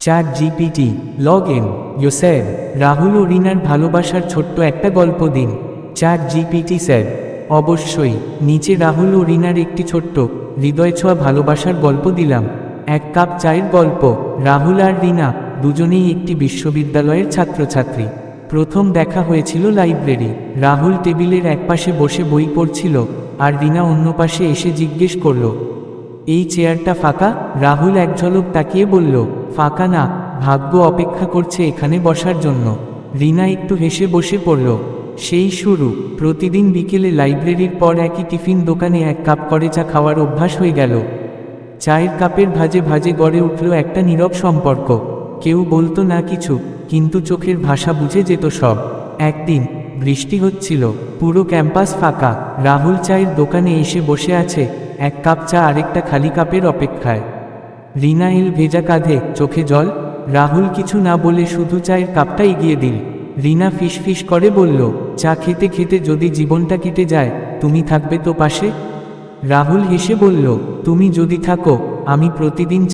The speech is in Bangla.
Chat GPT log in sir Rahul ও রিনার ভালোবাসার ছোট্ট একটা গল্প দিন। চ্যাট জিপিটি স্যার, অবশ্যই, নিচে রাহুল ও রিনার একটি ছোট্ট, হৃদয় ছোঁয়া ভালোবাসার গল্প দিলাম। এক কাপ চায়ের গল্প, রাহুল আর রিনা, দুজনেই একটি বিশ্ববিদ্যালয়ের ছাত্রছাত্রী। প্রথম দেখা হয়েছিল লাইব্রেরি, রাহুল টেবিলের একপাশে বসে বই পড়ছিল, আর রিনা অন্য পাশে এসে জিজ্ঞেস করল, এই চেয়ারটা ফাঁকা? রাহুল এক ঝলক তাকিয়ে বলল ফাঁকা না, ভাগ্য অপেক্ষা করছে এখানে বসার জন্য। রিনা একটু হেসে বসে পড়ল। সেই শুরু। প্রতিদিন বিকেলে লাইব্রেরির পর একই টিফিন দোকানে এক কাপ করে চা খাওয়ার অভ্যাস হয়ে গেল। চায়ের কাপের ভাজে ভাজে গড়ে উঠল একটা নীরব সম্পর্ক। কেউ বলতো না কিছু, কিন্তু চোখের ভাষা বুঝে যেত সব। একদিন বৃষ্টি হচ্ছিল, পুরো ক্যাম্পাস ফাঁকা। রাহুল চায়ের দোকানে এসে বসে আছে, এক কাপ চা আরেকটা খালি কাপের অপেক্ষায়। রিনা এল ভেজা কাঁধে চোখে জল, রাহুল কিছু না বলে শুধু চায়ের কাপটা এগিয়ে দিল। রিনা ফিস ফিস করে বলল, চা খেতে খেতে যদি জীবনটা কেটে যায়, তুমি থাকবে তো পাশে? রাহুল হেসে বলল, তুমি যদি থাকো, আমি প্রতিদিন